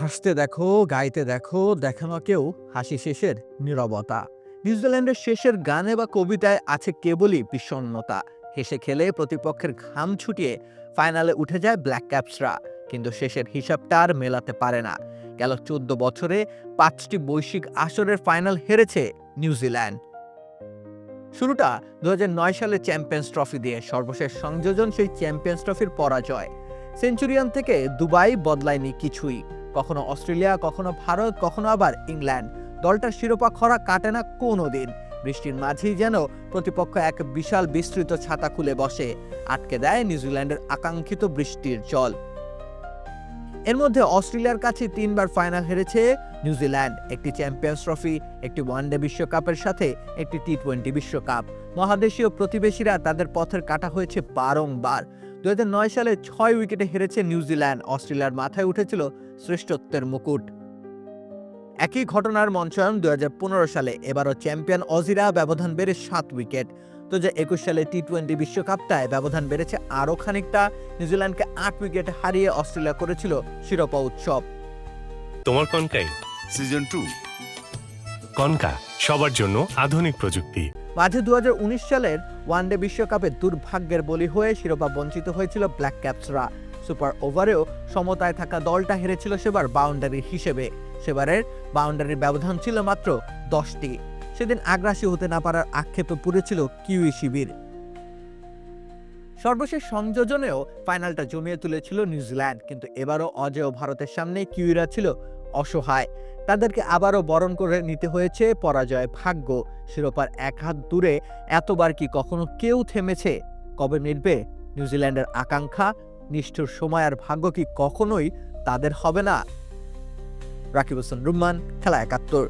হাসতে দেখো, গাইতে দেখো, দেখানো কেউ হাসি শেষের নীরবতা। নিউজিল্যান্ডের শেষের গানে বা কবিতায় আছে কেবলই বিষণ্ণতা। হেসে খেলে প্রতিপক্ষের ঘাম ছুটিয়ে ফাইনালে উঠে যায় ব্ল্যাক ক্যাপসরা। কিন্তু শেষের হিসাবটা আর মেলাতে পারে না। গেল চোদ্দ বছরে পাঁচটি বৈশ্বিক আসরের ফাইনাল হেরেছে নিউজিল্যান্ড। শুরুটা দু হাজার নয় সালে চ্যাম্পিয়ন্স ট্রফি দিয়ে সর্বশেষ সংযোজন সেই চ্যাম্পিয়ন্স ট্রফির পরাজয়। সেঞ্চুরিয়ান থেকে দুবাই বদলায়নি কিছুই। কখনো অস্ট্রেলিয়া, কখনো ভারত, কখনো আবার ইংল্যান্ড। দলটার শিরোপা খরা কাটে না কোনো দিন বৃষ্টির মাঝেই যেন প্রতিপক্ষ এক বিশাল বিস্তৃত ছাতা খুলে বসে। আটকে দেয় নিউজিল্যান্ডের আকাঙ্ক্ষিত বৃষ্টির জল। এর মধ্যে অস্ট্রেলিয়ার কাছে তিনবার ফাইনাল হেরেছে নিউজিল্যান্ড। একটি চ্যাম্পিয়ন্স ট্রফি, একটি ওয়ানডে বিশ্বকাপের সাথে একটি টি টোয়েন্টি বিশ্বকাপ। মহাদেশীয় প্রতিবেশীরা তাদের পথের কাটা হয়েছে বারংবার। দুই হাজার নয় সালে ছয় উইকেটে হেরেছে নিউজিল্যান্ড। অস্ট্রেলিয়ার মাথায় উঠেছিল শ্রেষ্ঠত্বের মুকুট। একই ঘটনার মঞ্চায়ন দু সালে। এবারও চ্যাম্পিয়ন অজিরা ব্যবধান বেড়ে সাত উইকেট। তো যে একুশ সালে টি টোয়েন্টি বিশ্বকাপটায় ব্যবধান বেড়েছে আরও খানিকটা নিউজিল্যান্ডকে আট উইকেট হারিয়ে অস্ট্রেলিয়া করেছিল শিরোপা উৎসব। তোমার কনকাই? Season two. কনকা সবার জন্য আধুনিক প্রযুক্তি। মাঝে দুহাজার উনিশ সালের ওয়ানডে বিশ্বকাপে দুর্ভাগ্যের বলি হয়ে শিরোপা বঞ্চিত হয়েছিল ব্ল্যাক ক্যাপসরা। সুপার ওভারেও সমতায় থাকা দলটা হেরেছিল সেবার বাউন্ডারি হিসেবে। সেবারের বাউন্ডারির ব্যবধান ছিল মাত্র দশটি। সেদিন আগ্রাসী হতে না পারার আক্ষেপে পুড়েছিল কিউই শিবির। সর্বশেষ সংযোজনেও ফাইনালটা জমিয়ে তুলেছিল নিউজিল্যান্ড, কিন্তু এবারও অজেয় ভারতের সামনে কিউইরা ছিল অসহায়। তাদেরকে আবারও বরণ করে নিতে হয়েছে পরাজয় ভাগ্য। শিরোপার এক হাত দূরে এতবার কি কখনো কেউ থেমেছে? কবে মিটবে নিউজিল্যান্ডের আকাঙ্ক্ষা? নিষ্ঠুর সময় আর ভাগ্য কি কখনোই তাদের হবে না। রাকিব হোসেন রুম্মান খেলা একাত্তর।